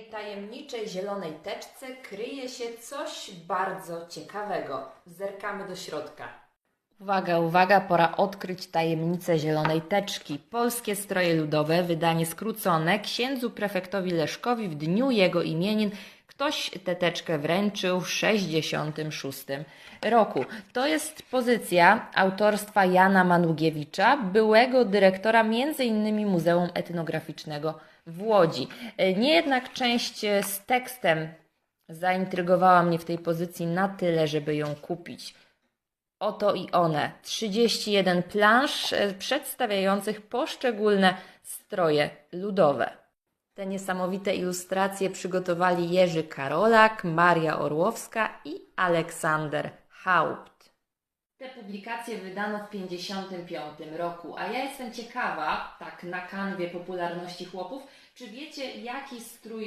tej tajemniczej zielonej teczce kryje się coś bardzo ciekawego. Zerkamy do środka. Uwaga, uwaga, pora odkryć tajemnicę zielonej teczki. Polskie stroje ludowe, wydanie skrócone księdzu prefektowi Leszkowi w dniu jego imienin. Ktoś tę teczkę wręczył w 66 roku. To jest pozycja autorstwa Jana Manugiewicza, byłego dyrektora m.in. Muzeum Etnograficznego w Łodzi. Nie jednak część z tekstem zaintrygowała mnie w tej pozycji na tyle, żeby ją kupić. Oto i one. 31 plansz przedstawiających poszczególne stroje ludowe. Te niesamowite ilustracje przygotowali Jerzy Karolak, Maria Orłowska i Aleksander Haupt. Te publikacje wydano w 1955 roku, a ja jestem ciekawa, tak na kanwie popularności chłopów, czy wiecie, jaki strój